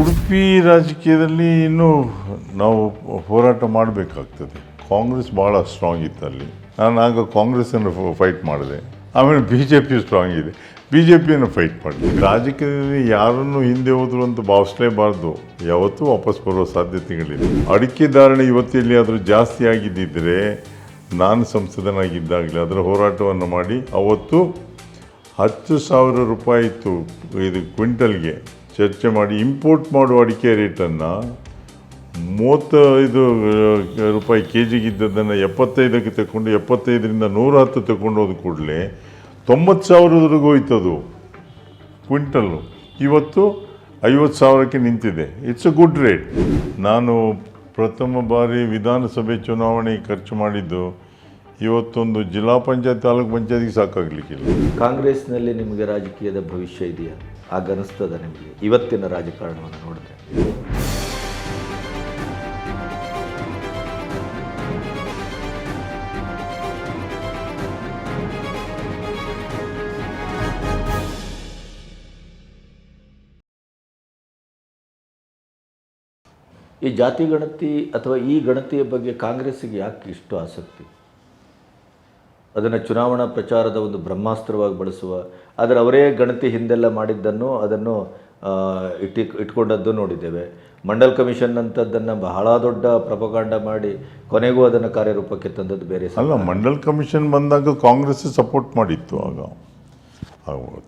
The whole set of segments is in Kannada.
ಉಡುಪಿ ರಾಜಕೀಯದಲ್ಲಿ ಇನ್ನೂ ನಾವು ಹೋರಾಟ ಮಾಡಬೇಕಾಗ್ತದೆ. ಕಾಂಗ್ರೆಸ್ ಭಾಳ ಸ್ಟ್ರಾಂಗ್ ಇತ್ತು ಅಲ್ಲಿ. ನಾನು ಆಗ ಕಾಂಗ್ರೆಸ್ಸನ್ನು ಫೈಟ್ ಮಾಡಿದೆ. ಆಮೇಲೆ ಬಿ ಜೆ ಪಿ ಸ್ಟ್ರಾಂಗ್ ಇದೆ. ಬಿ ಜೆ ಪಿಯನ್ನು ಫೈಟ್ ಮಾಡಿದೆ. ರಾಜಕೀಯದಲ್ಲಿ ಯಾರನ್ನು ಹಿಂದೆ ಹೋದ್ರು ಅಂತ ಭಾವಿಸಲೇಬಾರ್ದು. ಯಾವತ್ತೂ ವಾಪಸ್ ಬರೋ ಸಾಧ್ಯತೆಗಳಿದೆ ಅಡಿಕೆ ಧಾರಣೆ ಇವತ್ತು ಆದರೂ ಜಾಸ್ತಿ ಆಗಿದ್ದಿದ್ರೆ ನಾನು ಸಂಸದನಾಗಿದ್ದಾಗಲೇ ಅದರ ಹೋರಾಟವನ್ನು ಮಾಡಿ ಅವತ್ತು ಹತ್ತು ಸಾವಿರ ರೂಪಾಯಿ ಇತ್ತು, ಇದು ಕ್ವಿಂಟಲ್ಗೆ. ಚರ್ಚೆ ಮಾಡಿ ಇಂಪೋರ್ಟ್ ಮಾಡುವ ಅಡಿಕೆ ರೇಟನ್ನು ಮೂವತ್ತೈದು ರೂಪಾಯಿ ಕೆ ಜಿಗಿದ್ದದನ್ನು ಎಪ್ಪತ್ತೈದಕ್ಕೆ ತಗೊಂಡು ಎಪ್ಪತ್ತೈದರಿಂದ ನೂರ ಹತ್ತು ತಗೊಂಡು ಹೋದ ಕೂಡಲೇ ತೊಂಬತ್ತು ಸಾವಿರದವರೆಗೂ ಹೋಯ್ತದು. ಕ್ವಿಂಟಲ್ಲು. ಇವತ್ತು ಐವತ್ತು ಸಾವಿರಕ್ಕೆ ನಿಂತಿದೆ. ಇಟ್ಸ್ ಅ ಗುಡ್ ರೇಟ್ ನಾನು ಪ್ರಥಮ ಬಾರಿ ವಿಧಾನಸಭೆ ಚುನಾವಣೆ ಖರ್ಚು ಮಾಡಿದ್ದು ಇವತ್ತೊಂದು ಜಿಲ್ಲಾ ಪಂಚಾಯತ್ ತಾಲೂಕು ಪಂಚಾಯತಿಗೆ ಸಾಕಾಗಲಿಕ್ಕಿಲ್ಲ. ಕಾಂಗ್ರೆಸ್ನಲ್ಲಿ ನಿಮಗೆ ರಾಜಕೀಯದ ಭವಿಷ್ಯ ಇದೆಯಾ? ಆಗ ನಿಮಗೆ? ಇವತ್ತಿನ ರಾಜಕಾರಣವನ್ನು ನೋಡಿದ್ರೆ. ಈ ಜಾತಿ ಗಣತಿ ಅಥವಾ ಈ ಗಣತಿಯ ಬಗ್ಗೆ ಕಾಂಗ್ರೆಸ್ಸಿಗೆ ಯಾಕೆ ಇಷ್ಟು ಆಸಕ್ತಿ? ಅದನ್ನು ಚುನಾವಣಾ ಪ್ರಚಾರದ ಒಂದು ಬ್ರಹ್ಮಾಸ್ತ್ರವಾಗಿ ಬಳಸುವ ಆದರೆ ಅವರೇ ಗಣತಿ ಹಿಂದೆಲ್ಲ ಮಾಡಿದ್ದನ್ನು ಅದನ್ನು ಇಟ್ಟಿ ಇಟ್ಕೊಂಡದ್ದು ನೋಡಿದ್ದೇವೆ. ಮಂಡಲ್ ಕಮಿಷನ್ ಅಂತದ್ದನ್ನು ಬಹಳ ದೊಡ್ಡ ಪ್ರಪಕಾಂಡ ಮಾಡಿ ಕೊನೆಗೂ ಅದನ್ನು ಕಾರ್ಯರೂಪಕ್ಕೆ ತಂದದ್ದು ಬೇರೆ ಅಲ್ಲ ಮಂಡಲ್ ಕಮಿಷನ್ ಬಂದಾಗ ಕಾಂಗ್ರೆಸ್ ಸಪೋರ್ಟ್ ಮಾಡಿತ್ತು ಆಗ.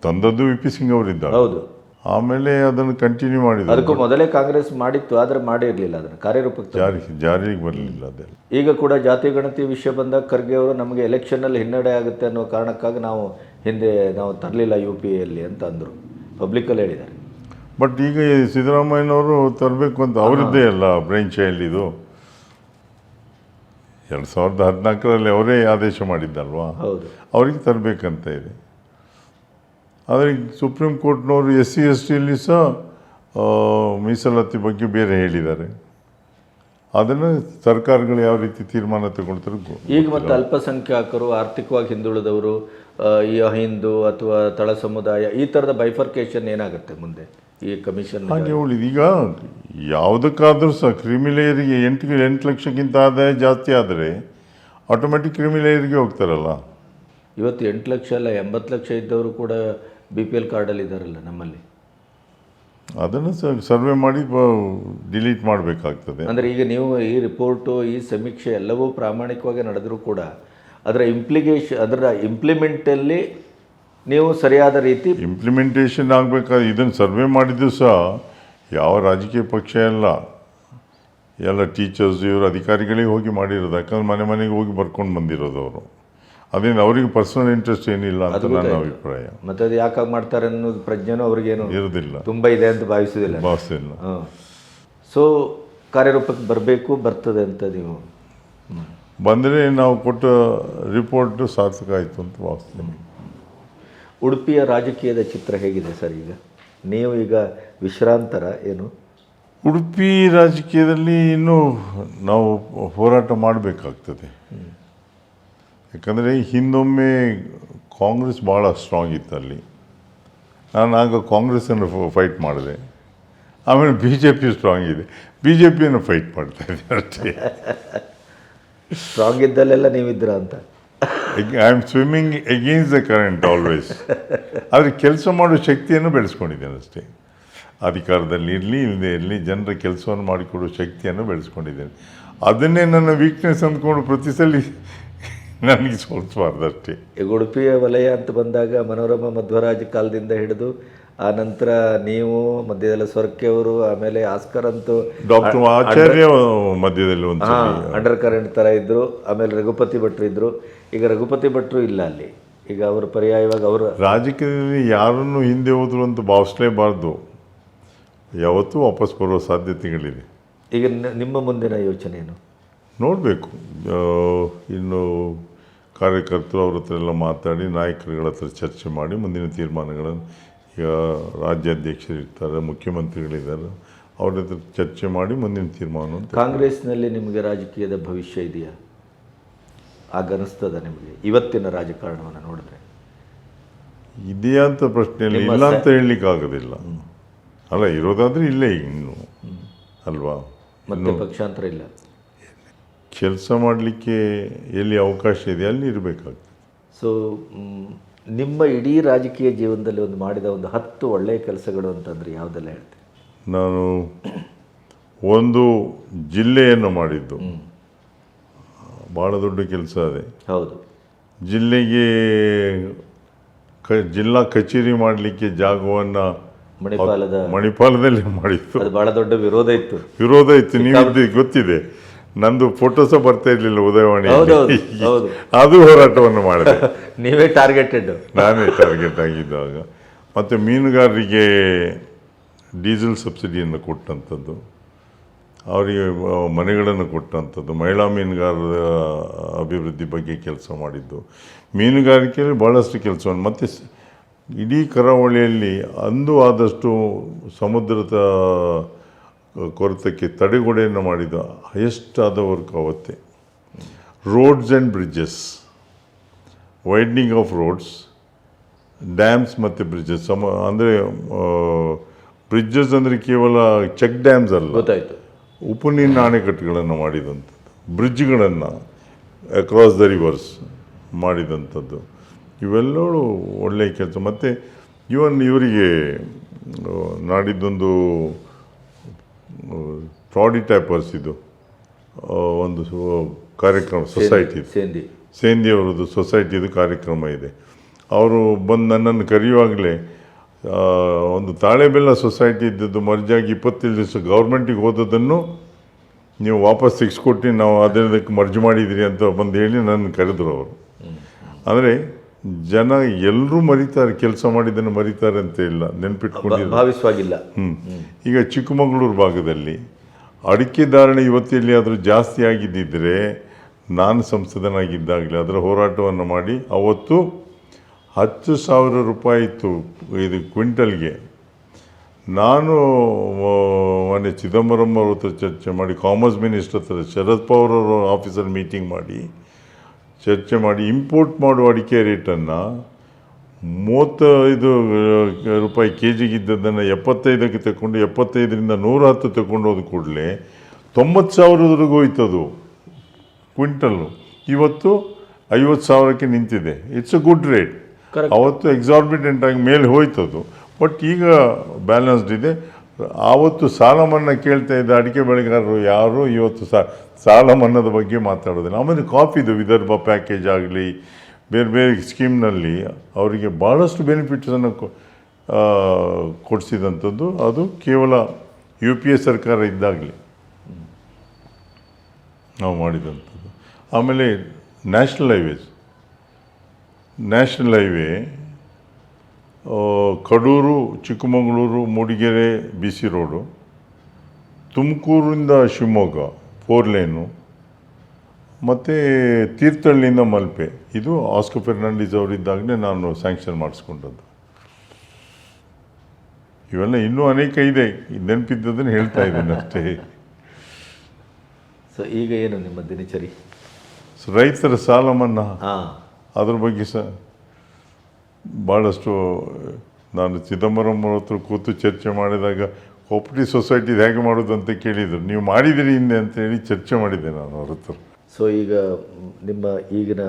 ತಂದದ್ದು ವಿ ಪಿ ಸಿಂಗ್ ಅವರಿದ್ದಾರೆ. ಹೌದು. ಆಮೇಲೆ ಅದನ್ನು ಕಂಟಿನ್ಯೂ ಮಾಡಿದ್ರು ಅದಕ್ಕೂ ಮೊದಲೇ ಕಾಂಗ್ರೆಸ್ ಮಾಡಿತ್ತು ಆದರೆ ಮಾಡಿರಲಿಲ್ಲ ಅದನ್ನು. ಕಾರ್ಯರೂಪಕ್ಕೆ ಜಾರಿ ಜಾರಿಗೆ ಬರಲಿಲ್ಲ ಅದೆಲ್ಲ. ಈಗ ಕೂಡ ಜಾತಿ ಗಣತಿ ವಿಷಯ ಬಂದಾಗ ಖರ್ಗೆ ಅವರು ನಮಗೆ ಎಲೆಕ್ಷನಲ್ಲಿ ಹಿನ್ನಡೆ ಆಗುತ್ತೆ ಅನ್ನೋ ಕಾರಣಕ್ಕಾಗಿ ನಾವು ಹಿಂದೆ ನಾವು ತರಲಿಲ್ಲ ಯು ಪಿ ಎಲ್ಲಿ ಅಂತ ಅಂದರು. ಪಬ್ಲಿಕಲ್ಲಿ ಹೇಳಿದ್ದಾರೆ. ಬಟ್ ಈಗ ಸಿದ್ದರಾಮಯ್ಯನವರು ತರಬೇಕು ಅಂತ ಅವರದ್ದೇ ಅಲ್ಲ ಬ್ರೈನ್ ಚೈಲ್ಡ್ ಇದು. ಎರಡು ಸಾವಿರದ ಹದಿನಾಲ್ಕರಲ್ಲಿ ಅವರೇ ಆದೇಶ ಮಾಡಿದ್ದಲ್ವಾ? ಹೌದು. ಅವರಿಗೆ ತರಬೇಕಂತ ಇದೆ. ಆದರೆ ಸುಪ್ರೀಂ ಕೋರ್ಟ್ನವರು ಎಸ್ ಸಿ ಎಸ್ ಟಿಯಲ್ಲಿ ಸಹ ಮೀಸಲಾತಿ ಬಗ್ಗೆ ಬೇರೆ ಹೇಳಿದ್ದಾರೆ. ಅದನ್ನು ಸರ್ಕಾರಗಳು ಯಾವ ರೀತಿ ತೀರ್ಮಾನ ತಗೊಳ್ತಾರೆ ಈಗ ಮತ್ತು ಅಲ್ಪಸಂಖ್ಯಾತರು ಆರ್ಥಿಕವಾಗಿ ಹಿಂದುಳಿದವರು ಈ ಹಿಂದೂ ಅಥವಾ ತಳ ಸಮುದಾಯ ಈ ಥರದ ಬೈಫರ್ಕೇಶನ್ ಏನಾಗುತ್ತೆ ಮುಂದೆ ಈ ಕಮಿಷನ್ ಹಾಗೆ ಉಳಿದು ಈಗ ಯಾವುದಕ್ಕಾದರೂ ಸಹ ಕ್ರಿಮಿಲೇಯರಿಗೆ ಎಂಟು ಎಂಟು ಲಕ್ಷಕ್ಕಿಂತ ಆದಾಯ ಜಾಸ್ತಿ ಆದರೆ ಆಟೋಮೆಟಿಕ್ ಕ್ರಿಮಿಲೇಯರಿಗೆ ಹೋಗ್ತಾರಲ್ಲ. ಇವತ್ತು ಎಂಟು ಲಕ್ಷ ಅಲ್ಲ ಎಂಬತ್ತು ಲಕ್ಷ ಇದ್ದವರು ಕೂಡ ಬಿ ಪಿ ಎಲ್ ಕಾರ್ಡಲ್ಲಿ ಇದ್ದಾರಲ್ಲ ನಮ್ಮಲ್ಲಿ. ಅದನ್ನು ಸರ್ವೆ ಮಾಡಿ ಡಿಲೀಟ್ ಮಾಡಬೇಕಾಗ್ತದೆ. ಅಂದರೆ ಈಗ ನೀವು ಈ ರಿಪೋರ್ಟು ಈ ಸಮೀಕ್ಷೆ ಎಲ್ಲವೂ ಪ್ರಾಮಾಣಿಕವಾಗಿ ನಡೆದರೂ ಕೂಡ ಅದರ ಇಂಪ್ಲಿಕೇಶನ್ ಅದರ ಇಂಪ್ಲಿಮೆಂಟಲ್ಲಿ ನೀವು ಸರಿಯಾದ ರೀತಿ ಇಂಪ್ಲಿಮೆಂಟೇಷನ್ ಆಗಬೇಕಾದ ಇದನ್ನು ಸರ್ವೆ ಮಾಡಿದ್ದು ಸಹ ಯಾವ ರಾಜಕೀಯ ಪಕ್ಷ ಎಲ್ಲ ಎಲ್ಲ ಟೀಚರ್ಸ್ ಇವರು ಅಧಿಕಾರಿಗಳಿಗೆ ಹೋಗಿ ಮಾಡಿರೋದು ಯಾಕಂದ್ರೆ ಮನೆ ಮನೆಗೆ ಹೋಗಿ ಬರ್ಕೊಂಡು ಬಂದಿರೋದು ಅವರು. ಅದೇನು ಅವರಿಗೆ ಪರ್ಸನಲ್ ಇಂಟ್ರೆಸ್ಟ್ ಏನಿಲ್ಲ ಅಂತ ನನ್ನ ಅಭಿಪ್ರಾಯ. ಮತ್ತೆ ಅದು ಯಾಕಾಗಿ ಮಾಡ್ತಾರೆ ಅನ್ನೋದು ಪ್ರಜ್ಞೆನೂ ಅವ್ರಿಗೇನು ಇರೋದಿಲ್ಲ. ತುಂಬ ಇದೆ ಅಂತ ಭಾವಿಸೋದಿಲ್ಲ ಭಾವಿಸಿಲ್ಲ ಸೊ ಕಾರ್ಯರೂಪಕ್ಕೆ ಬರಬೇಕು ಬರ್ತದೆ ಅಂತ ನೀವು. ಬಂದರೆ ನಾವು ಕೊಟ್ಟ ರಿಪೋರ್ಟ್ ಸಾರ್ಥಕ ಆಯಿತು ಅಂತ ಭಾವಿಸ್ತೀನಿ. ಉಡುಪಿಯ ರಾಜಕೀಯದ ಚಿತ್ರ ಹೇಗಿದೆ ಸರ್ ಈಗ? ನೀವು ಈಗ ವಿಶ್ರಾಂತರ ಏನು? ಉಡುಪಿ ರಾಜಕೀಯದಲ್ಲಿ ಇನ್ನೂ ನಾವು ಹೋರಾಟ ಮಾಡಬೇಕಾಗ್ತದೆ. ಯಾಕಂದರೆ ಹಿಂದೊಮ್ಮೆ ಕಾಂಗ್ರೆಸ್ ಭಾಳ ಸ್ಟ್ರಾಂಗ್ ಇತ್ತು ಅಲ್ಲಿ ನಾನು ಆಗ ಕಾಂಗ್ರೆಸ್ಸನ್ನು ಫೈಟ್ ಮಾಡಿದೆ. ಆಮೇಲೆ ಬಿ ಜೆ ಪಿ ಸ್ಟ್ರಾಂಗ್ ಇದೆ. ಬಿ ಜೆ ಪಿಯನ್ನು ಫೈಟ್ ಮಾಡ್ತಾ ಇದ್ದೆ ಅಷ್ಟೇ. ಸ್ಟ್ರಾಂಗ್ ಇದ್ದಲ್ಲೆಲ್ಲ ನೀವಿದ್ದೀರಾ ಅಂತ. I am swimming against the current always ಆದರೆ ಕೆಲಸ ಮಾಡೋ ಶಕ್ತಿಯನ್ನು ಬೆಳೆಸ್ಕೊಂಡಿದ್ದೇನೆ ಅಷ್ಟೇ. ಅಧಿಕಾರದಲ್ಲಿ ಇರಲಿ ಇಲ್ಲದೆ ಇರಲಿ ಜನರ ಕೆಲಸವನ್ನು ಮಾಡಿಕೊಡೋ ಶಕ್ತಿಯನ್ನು ಬೆಳೆಸ್ಕೊಂಡಿದ್ದೇನೆ. ಅದನ್ನೇ ನನ್ನ ವೀಕ್ನೆಸ್ ಅಂದ್ಕೊಂಡು ಪ್ರತಿ ಸಲ ನನಗೆ ಸೋಲಿಸಬಾರ್ದು ಅಷ್ಟೇ ಈಗ ಉಡುಪಿಯ ವಲಯ ಅಂತ ಬಂದಾಗ ಮನೋರಮ ಮಧ್ವರಾಜ್ ಕಾಲದಿಂದ ಹಿಡಿದು ಆ ನಂತರ ನೀವು ಮಧ್ಯದಲ್ಲಿ ಸ್ವರ್ಕೆ ಅವರು ಆಮೇಲೆ ಆಸ್ಕರ್ ಅಂತೂ ಡಾಕ್ಟರ್ ಆಚಾರ್ಯ ಮಧ್ಯದಲ್ಲಿ ಒಂದು ಅಂಡರ್ ಕರೆಂಟ್ ಥರ ಇದ್ದರು ಆಮೇಲೆ ರಘುಪತಿ ಭಟ್ರು ಇದ್ದರು ಈಗ ರಘುಪತಿ ಭಟ್ರು ಇಲ್ಲ ಅಲ್ಲಿ. ಈಗ ಅವರು ಪರ್ಯಾಯವಾಗಿ ಅವರು ರಾಜಕೀಯದಲ್ಲಿ ಯಾರನ್ನು ಹಿಂದೆ ಹೋದ್ರು ಅಂತ ಭಾವಿಸಲೇಬಾರ್ದು. ಯಾವತ್ತೂ ವಾಪಸ್ ಬರೋ ಸಾಧ್ಯತೆಗಳಿದೆ ಈಗ ನಿಮ್ಮ ಮುಂದಿನ ಯೋಚನೆ ಏನು? ನೋಡಬೇಕು. ಇನ್ನು ಕಾರ್ಯಕರ್ತರು ಅವ್ರ ಹತ್ರ ಎಲ್ಲ ಮಾತಾಡಿ ನಾಯಕರುಗಳ ಹತ್ರ ಚರ್ಚೆ ಮಾಡಿ ಮುಂದಿನ ತೀರ್ಮಾನಗಳನ್ನು ಈಗ ರಾಜ್ಯಾಧ್ಯಕ್ಷರು ಇರ್ತಾರೆ ಮುಖ್ಯಮಂತ್ರಿಗಳಿದ್ದಾರೆ ಅವ್ರ ಹತ್ರ ಚರ್ಚೆ ಮಾಡಿ ಮುಂದಿನ ತೀರ್ಮಾನ. ಕಾಂಗ್ರೆಸ್ನಲ್ಲಿ ನಿಮಗೆ ರಾಜಕೀಯದ ಭವಿಷ್ಯ ಇದೆಯಾ? ಆಗ ಅನಿಸ್ತದ ನಿಮಗೆ ಇವತ್ತಿನ ರಾಜಕಾರಣವನ್ನು ನೋಡಿದ್ರೆ? ಇದೆಯಾ ಅಂತ ಪ್ರಶ್ನೆ ಇಲ್ಲ ಇಲ್ಲ ಅಂತ ಹೇಳಲಿಕ್ಕೆ ಆಗೋದಿಲ್ಲ ಅಲ್ಲ ಇರೋದಾದ್ರೆ ಇಲ್ಲೇ ಇನ್ನು. ಅಲ್ವಾ? ಮತ್ತೆ ಪಕ್ಷಾಂತರ ಇಲ್ಲ. ಕೆಲಸ ಮಾಡಲಿಕ್ಕೆ ಎಲ್ಲಿ ಅವಕಾಶ ಇದೆ ಅಲ್ಲಿ ಇರಬೇಕಾಗ್ತದೆ. ಸೊ ನಿಮ್ಮ ಇಡೀ ರಾಜಕೀಯ ಜೀವನದಲ್ಲಿ ಒಂದು ಮಾಡಿದ ಒಂದು ಹತ್ತು ಒಳ್ಳೆಯ ಕೆಲಸಗಳು ಅಂತಂದ್ರೆ ಯಾವುದೆಲ್ಲ ಹೇಳ್ತೀನಿ ನಾನು ಒಂದು ಜಿಲ್ಲೆಯನ್ನು ಮಾಡಿದ್ದು. ಭಾಳ ದೊಡ್ಡ ಕೆಲಸ ಅದೇ. ಹೌದು. ಜಿಲ್ಲೆಗೆ ಕ ಜಿಲ್ಲಾ ಕಚೇರಿ ಮಾಡಲಿಕ್ಕೆ ಜಾಗವನ್ನು ಮಣಿಪಾಲದ ಮಣಿಪಾಲದಲ್ಲಿ ಮಾಡಿತ್ತು ಅದು ಬಹಳ ದೊಡ್ಡ ವಿರೋಧ ಇತ್ತು. ವಿರೋಧ ಇತ್ತು ನೀವು ಗೊತ್ತಿದೆ. ನಂದು ಫೋಟೋಸ ಬರ್ತಾ ಇರಲಿಲ್ಲ ಉದಯವಾಣಿ ಹೌದೌದು, ಹೌದು. ಅದು ಹೋರಾಟವನ್ನು ಮಾಡಿದೆ. ನೀವೇ ಟಾರ್ಗೆಟೆಡ್ ನಾನೇ ಟಾರ್ಗೆಟ್ ಆಗಿದ್ದಾಗ ಮತ್ತು ಮೀನುಗಾರರಿಗೆ ಡೀಸೆಲ್ ಸಬ್ಸಿಡಿಯನ್ನು ಕೊಟ್ಟಂಥದ್ದು ಅವರಿಗೆ ಮನೆಗಳನ್ನು ಕೊಟ್ಟಂಥದ್ದು ಮಹಿಳಾ ಮೀನುಗಾರರ ಅಭಿವೃದ್ಧಿ ಬಗ್ಗೆ ಕೆಲಸ ಮಾಡಿದ್ದು. ಮೀನುಗಾರಿಕೆಯಲ್ಲಿ ಭಾಳಷ್ಟು ಕೆಲಸವನ್ನು ಮತ್ತು ಸ್- ಇಡೀ ಕರಾವಳಿಯಲ್ಲಿ ಅಂದು ಆದಷ್ಟು ಸಮುದ್ರದ ಕೊರತಕ್ಕೆ ತಡೆಗೋಡೆಯನ್ನು ಮಾಡಿದ ಹೈಯೆಸ್ಟ್ ಆದ work ಅವತ್ತೆ. Roads and bridges widening of roads dams ಮತ್ತು ಬ್ರಿಡ್ಜಸ್ ಸಮ ಅಂದರೆ ಬ್ರಿಡ್ಜಸ್ ಅಂದರೆ ಕೇವಲ ಚೆಕ್ ಡ್ಯಾಮ್ಸ್ ಅಲ್ಲ. ಗೊತ್ತಾಯಿತು. ಉಪು ನೀರಿನ ಅಣೆಕಟ್ಟುಗಳನ್ನು ಮಾಡಿದಂಥದ್ದು. ಬ್ರಿಡ್ಜ್ಗಳನ್ನು ಅಕ್ರಾಸ್ ದ ರಿವರ್ಸ್ ಮಾಡಿದಂಥದ್ದು. ಇವೆಲ್ಲವೂ ಒಳ್ಳೆಯ ಕೆಲಸ. ಮತ್ತು ಇವನ್ ಇವರಿಗೆ ನಾಡಿದ್ದೊಂದು ಪ್ರಾಡಿ ಟೈಪರ್ಸ್ ಇದು ಒಂದು ಕಾರ್ಯಕ್ರಮ ಸೊಸೈಟಿ ಸೇಂದಿ. ಸೇಂದಿ ಅವರದ್ದು ಸೊಸೈಟಿದು ಕಾರ್ಯಕ್ರಮ ಇದೆ. ಅವರು ಬಂದು ನನ್ನನ್ನು ಕರೆಯುವಾಗಲೇ ಒಂದು ತಾಳೆಬೆಲ್ಲ ಸೊಸೈಟಿ ಇದ್ದದ್ದು ಮರ್ಜಾಗಿ ಇಪ್ಪತ್ತೇಳು ದಿವಸ ಗೌರ್ಮೆಂಟಿಗೆ ಹೋದದನ್ನು ನೀವು ವಾಪಸ್ ತೆಗೆಸ್ಕೊಟ್ಟು ನಾವು ಅದರದಕ್ಕೆ ಮರ್ಜು ಮಾಡಿದಿರಿ ಅಂತ ಬಂದು ಹೇಳಿ ನನ್ನ ಕರೆದ್ರು ಅವರು. ಅಂದರೆ ಜನ ಎಲ್ಲರೂ ಮರಿತಾರೆ ಕೆಲಸ ಮಾಡಿದ್ದನ್ನು ಮರಿತಾರೆ ಅಂತ ಇಲ್ಲ ನೆನ್ಪಿಟ್ಕೊಂಡಿಲ್ಲ. ಭಾವಿಸುವಾಗಿಲ್ಲ. ಹ್ಮ್. ಈಗ ಚಿಕ್ಕಮಗಳೂರು ಭಾಗದಲ್ಲಿ ಅಡಿಕೆ ಧಾರಣೆ ಇವತ್ತು ಆದರೂ ಜಾಸ್ತಿ ಆಗಿದ್ದಿದ್ದರೆ ನಾನು ಸಂಸದನಾಗಿದ್ದಾಗಲೇ ಅದರ ಹೋರಾಟವನ್ನು ಮಾಡಿ ಅವತ್ತು ಹತ್ತು ಸಾವಿರ ರೂಪಾಯಿ ಇತ್ತು ಇದು ಕ್ವಿಂಟಲ್ಗೆ. ನಾನು ಮೊನ್ನೆ ಚಿದಂಬರಂ ಅವ್ರ ಹತ್ರ ಚರ್ಚೆ ಮಾಡಿ ಕಾಮರ್ಸ್ ಮಿನಿಸ್ಟರ್ ಹತ್ರ ಶರದ್ ಪವಾರ್ ಅವರ ಆಫೀಸಲ್ಲಿ ಮೀಟಿಂಗ್ ಮಾಡಿ ಚರ್ಚೆ ಮಾಡಿ ಇಂಪೋರ್ಟ್ ಮಾಡುವ ಅಡಿಕೆ ರೇಟನ್ನು ಮೂವತ್ತೈದು ರೂಪಾಯಿ ಕೆ ಜಿಗಿದ್ದದ್ದನ್ನು ಎಪ್ಪತ್ತೈದಕ್ಕೆ ತಗೊಂಡು ಎಪ್ಪತ್ತೈದರಿಂದ ನೂರ ಹತ್ತು ತಗೊಂಡು ಹೋದ ಕೂಡಲೇ ತೊಂಬತ್ತು ಸಾವಿರದವರೆಗೂ ಹೋಯ್ತದು. ಕ್ವಿಂಟಲ್ಲು ಇವತ್ತು ಐವತ್ತು ಸಾವಿರಕ್ಕೆ ನಿಂತಿದೆ. ಇಟ್ಸ್ ಅ ಗುಡ್ ರೇಟ್ ಅವತ್ತು ಎಕ್ಸಾರ್ಬಿಟೆಂಟ್ ಆಗಿ ಮೇಲೆ ಹೋಯ್ತದು. ಬಟ್ ಈಗ ಬ್ಯಾಲೆನ್ಸ್ಡ್ ಇದೆ. ಆವತ್ತು ಸಾಲ ಮನ್ನಾ ಕೇಳ್ತಾ ಇದ್ದ ಅಡಿಕೆ ಬೆಳೆಗಾರರು ಯಾರು ಇವತ್ತು ಸಾ ಸಾಲ ಮನ್ನಾದ ಬಗ್ಗೆ ಮಾತಾಡೋದಿಲ್ಲ. ಆಮೇಲೆ ಕಾಫಿದು ವಿದರ್ಭ ಪ್ಯಾಕೇಜ್ ಆಗಲಿ, ಬೇರೆ ಬೇರೆ ಸ್ಕೀಮ್ನಲ್ಲಿ ಅವರಿಗೆ ಭಾಳಷ್ಟು ಬೆನಿಫಿಟ್ಸನ್ನು ಕೊಡಿಸಿದಂಥದ್ದು. ಅದು ಕೇವಲ ಯು ಪಿ ಎ ಸರ್ಕಾರ ಇದ್ದಾಗಲಿ ನಾವು ಮಾಡಿದಂಥದ್ದು. ಆಮೇಲೆ national highways national highway Kadur Chikkamagaluru Mudigere B C road ತುಮಕೂರಿಂದ Shivamogga four lane ಮತ್ತು ತೀರ್ಥಹಳ್ಳಿಯಿಂದ ಮಲ್ಪೆ. ಇದು ಆಸ್ಕರ್ ಫೆರ್ನಾಂಡಿಸ್ ಅವರಿದ್ದಾಗಲೇ ನಾನು ಸ್ಯಾಂಕ್ಷನ್ ಮಾಡಿಸ್ಕೊಂಡದ್ದು. ಇವೆಲ್ಲ ಇನ್ನೂ ಅನೇಕ ಇದೆ. ನೆನಪಿದ್ದದನ್ನು ಹೇಳ್ತಾ ಇದ್ದೀನಿ ಅಷ್ಟೇ. ಸೊ ಈಗ ಏನು ನಿಮ್ಮ ದಿನಚರಿ? ರೈತರ ಸಾಲ ಮನ್ನಾ ಹಾ. ಅದ್ರ ಬಗ್ಗೆ ಸಹ ಭಾಳಷ್ಟು ನಾನು ಚಿದಂಬರಂ ಹತ್ರ ಕೂತು ಚರ್ಚೆ ಮಾಡಿದಾಗ ಕೋಪಟಿ ಸೊಸೈಟಿ ಹೇಗೆ ಮಾಡೋದು ಅಂತ ಕೇಳಿದರು. ನೀವು ಮಾಡಿದಿರಿ ಹಿಂದೆ ಅಂತೇಳಿ ಚರ್ಚೆ ಮಾಡಿದ್ದೆ ನಾನು ಅವ್ರ ಹತ್ರ. ಸೊ ಈಗ ನಿಮ್ಮ ಈಗಿನ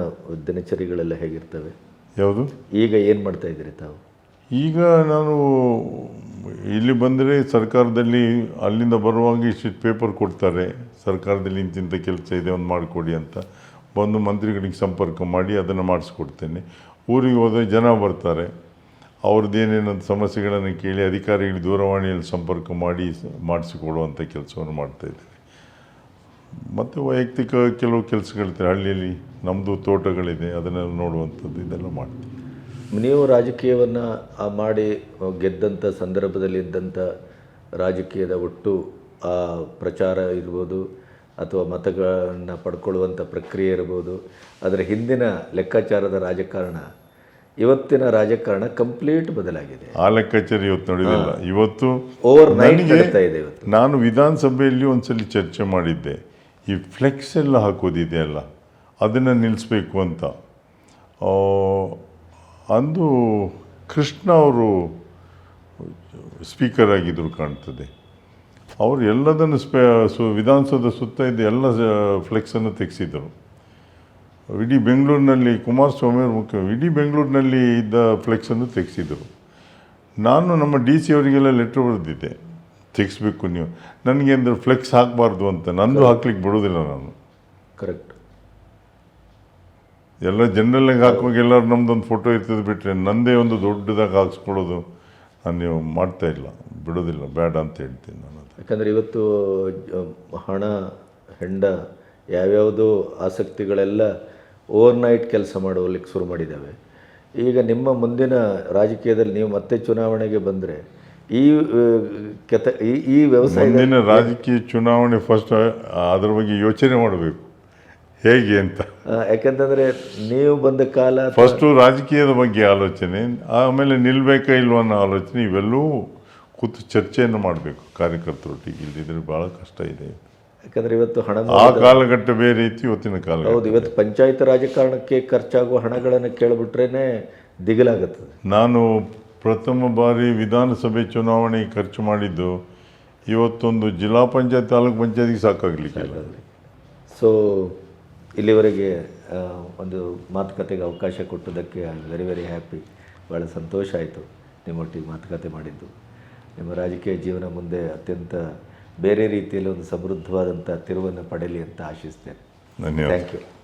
ದಿನಚರಿಗಳೆಲ್ಲ ಹೇಗಿರ್ತವೆ? ಯಾವುದು? ಈಗ ಏನು ಮಾಡ್ತಾ ಇದ್ದೀರಿ ತಾವು? ಈಗ ನಾನು ಇಲ್ಲಿ ಬಂದರೆ ಸರ್ಕಾರದಲ್ಲಿ ಅಲ್ಲಿಂದ ಬರುವಾಗ ಇಷ್ಟು ಪೇಪರ್ ಕೊಡ್ತಾರೆ. ಸರ್ಕಾರದಲ್ಲಿ ಇಂತಿಂಥ ಕೆಲಸ ಇದೆ ಒಂದು ಮಾಡಿಕೊಡಿ ಅಂತ. ಬಂದು ಮಂತ್ರಿಗಳಿಗೆ ಸಂಪರ್ಕ ಮಾಡಿ ಅದನ್ನು ಮಾಡಿಸ್ಕೊಡ್ತೇನೆ. ಊರಿಗೆ ಹೋದರೆ ಜನ ಬರ್ತಾರೆ. ಅವ್ರದ್ದು ಏನೇನೊಂದು ಸಮಸ್ಯೆಗಳನ್ನು ಕೇಳಿ ಅಧಿಕಾರಿಗಳು ದೂರವಾಣಿಯಲ್ಲಿ ಸಂಪರ್ಕ ಮಾಡಿ ಮಾಡಿಸಿಕೊಡುವಂಥ ಕೆಲಸವನ್ನು ಮಾಡ್ತಾಯಿದ್ದೇನೆ ಮತ್ತು ವೈಯಕ್ತಿಕ ಕೆಲವು ಕೆಲಸಗಳಿರ್ತಾರೆ. ಹಳ್ಳಿಯಲ್ಲಿ ನಮ್ಮದು ತೋಟಗಳಿದೆ, ಅದನ್ನೆಲ್ಲ ನೋಡುವಂಥದ್ದು ಇದೆಲ್ಲ ಮಾಡ್ತೀವಿ. ನೀವು ರಾಜಕೀಯವನ್ನು ಮಾಡಿ ಗೆದ್ದಂಥ ಸಂದರ್ಭದಲ್ಲಿ ಇದ್ದಂಥ ರಾಜಕೀಯದ ಒಟ್ಟು ಪ್ರಚಾರ ಇರ್ಬೋದು ಅಥವಾ ಮತಗಳನ್ನು ಪಡ್ಕೊಳ್ಳುವಂಥ ಪ್ರಕ್ರಿಯೆ ಇರ್ಬೋದು. ಅದರ ಹಿಂದಿನ ಲೆಕ್ಕಾಚಾರದ ರಾಜಕಾರಣ ಇವತ್ತಿನ ರಾಜಕಾರಣ ಕಂಪ್ಲೀಟ್ ಬದಲಾಗಿದೆ. ಆ ಲೆಕ್ಕಾಚಾರ ಇವತ್ತು ನೋಡಿದಿಲ್ಲ. ಇವತ್ತು ಓವರ್ ಇದೆ ಇವತ್ತು. ನಾನು ವಿಧಾನಸಭೆಯಲ್ಲಿ ಒಂದ್ಸಲಿ ಚರ್ಚೆ ಮಾಡಿದ್ದೆ. ಈ ಫ್ಲೆಕ್ಸ್ ಎಲ್ಲ ಹಾಕೋದಿದೆಯಲ್ಲ ಅದನ್ನು ನಿಲ್ಲಿಸ್ಬೇಕು ಅಂತ. ಅಂದು ಕೃಷ್ಣ ಅವರು ಸ್ಪೀಕರ್ ಆಗಿದ್ರು ಕಾಣ್ತದೆ. ಅವರು ಎಲ್ಲದನ್ನು ಸ್ಪೆ ಸು ವಿಧಾನಸೌಧ ಸುತ್ತ ಇದ್ದ ಎಲ್ಲ ಫ್ಲೆಕ್ಸನ್ನು ತೆಗೆಸಿದರು. ಇಡೀ ಬೆಂಗಳೂರಿನಲ್ಲಿ ಕುಮಾರಸ್ವಾಮಿ ಅವರು ಮುಖ್ಯ ಇಡೀ ಬೆಂಗಳೂರಿನಲ್ಲಿ ಇದ್ದ ಫ್ಲೆಕ್ಸನ್ನು ತೆಗೆಸಿದರು. ನಾನು ನಮ್ಮ ಡಿ ಸಿ ಅವರಿಗೆಲ್ಲ ಲೆಟ್ರ್ ಬರೆದಿದ್ದೆ. ತೆಗೆಸ್ಬೇಕು ನೀವು. ನನಗೆ ಅಂದರೆ ಫ್ಲೆಕ್ಸ್ ಹಾಕಬಾರ್ದು ಅಂತ. ನಂದು ಹಾಕ್ಲಿಕ್ಕೆ ಬಿಡೋದಿಲ್ಲ ನಾನು. ಕರೆಕ್ಟ್ ಎಲ್ಲ ಜನರಲ್ಲಾಗಿ ಹಾಕುವಾಗ ಎಲ್ಲರೂ ನಮ್ಮದೊಂದು ಫೋಟೋ ಇರ್ತದೆ ಬಿಟ್ಟರೆ ನಂದೇ ಒಂದು ದೊಡ್ಡದಾಗಿ ಹಾಕ್ಸ್ಕೊಳ್ಳೋದು ನಾನು ನೀವು ಮಾಡ್ತಾ ಇಲ್ಲ. ಬಿಡೋದಿಲ್ಲ. ಬೇಡ ಅಂತ ಹೇಳ್ತೀನಿ ನಾನು. ಯಾಕಂದರೆ ಇವತ್ತು ಹಣ ಹೆಂಡ ಯಾವ್ಯಾವುದೋ ಆಸಕ್ತಿಗಳೆಲ್ಲ ಓವರ್ನೈಟ್ ಕೆಲಸ ಮಾಡೋಲಿಕ್ಕೆ ಶುರು ಮಾಡಿದ್ದಾವೆ. ಈಗ ನಿಮ್ಮ ಮುಂದಿನ ರಾಜಕೀಯದಲ್ಲಿ ನೀವು ಮತ್ತೆ ಚುನಾವಣೆಗೆ ಬಂದರೆ ಈ ಕೆತ ಈ ಈ ವ್ಯವಸಾಯ ಮುಂದಿನ ರಾಜಕೀಯ ಚುನಾವಣೆ ಫಸ್ಟ್ ಅದ್ರ ಬಗ್ಗೆ ಯೋಚನೆ ಮಾಡಬೇಕು. ಹೇಗೆ ಅಂತ. ಯಾಕಂತಂದರೆ ನೀವು ಬಂದ ಕಾಲ ಫಸ್ಟು ರಾಜಕೀಯದ ಬಗ್ಗೆ ಆಲೋಚನೆ ಆಮೇಲೆ ನಿಲ್ಬೇಕಾ ಇಲ್ವನ್ನೋ ಆಲೋಚನೆ ಇವೆಲ್ಲವೂ ಕೂತು ಚರ್ಚೆಯನ್ನು ಮಾಡಬೇಕು ಕಾರ್ಯಕರ್ತರೊಟ್ಟಿಗೆ. ಇಲ್ಲದಿದ್ರೆ ಭಾಳ ಕಷ್ಟ ಇದೆ. ಯಾಕಂದರೆ ಇವತ್ತು ಹಣ ಆ ಕಾಲಘಟ್ಟ ಬೇರೆ ಇತ್ತು ಇವತ್ತಿನ ಕಾಲ ಹೌದು ಇವತ್ತು ಪಂಚಾಯತ್ ರಾಜಕಾರಣಕ್ಕೆ ಖರ್ಚಾಗುವ ಹಣಗಳನ್ನು ಕೇಳಿಬಿಟ್ರೇ ದಿಗಲಾಗುತ್ತದೆ. ನಾನು ಪ್ರಥಮ ಬಾರಿ ವಿಧಾನಸಭೆ ಚುನಾವಣೆಗೆ ಖರ್ಚು ಮಾಡಿದ್ದು ಇವತ್ತೊಂದು ಜಿಲ್ಲಾ ಪಂಚಾಯತ್ ತಾಲೂಕು ಪಂಚಾಯತಿಗೆ ಸಾಕಾಗಲಿಕ್ಕಿಲ್ಲ. ಸೊ ಇಲ್ಲಿವರೆಗೆ ಒಂದು ಮಾತುಕತೆಗೆ ಅವಕಾಶ ಕೊಟ್ಟದಕ್ಕೆ ಐ ವೆರಿ ವೆರಿ ಹ್ಯಾಪಿ ಭಾಳ ಸಂತೋಷ ಆಯಿತು ನಿಮ್ಮೊಟ್ಟಿಗೆ ಮಾತುಕತೆ ಮಾಡಿದ್ದು. ನಿಮ್ಮ ರಾಜಕೀಯ ಜೀವನ ಮುಂದೆ ಅತ್ಯಂತ ಬೇರೆ ರೀತಿಯಲ್ಲಿ ಒಂದು ಸಮೃದ್ಧವಾದಂಥ ತಿರುವನ್ನು ಪಡೆಯಲಿ ಅಂತ ಆಶಿಸ್ತೇನೆ. ಧನ್ಯವಾದ. Thank you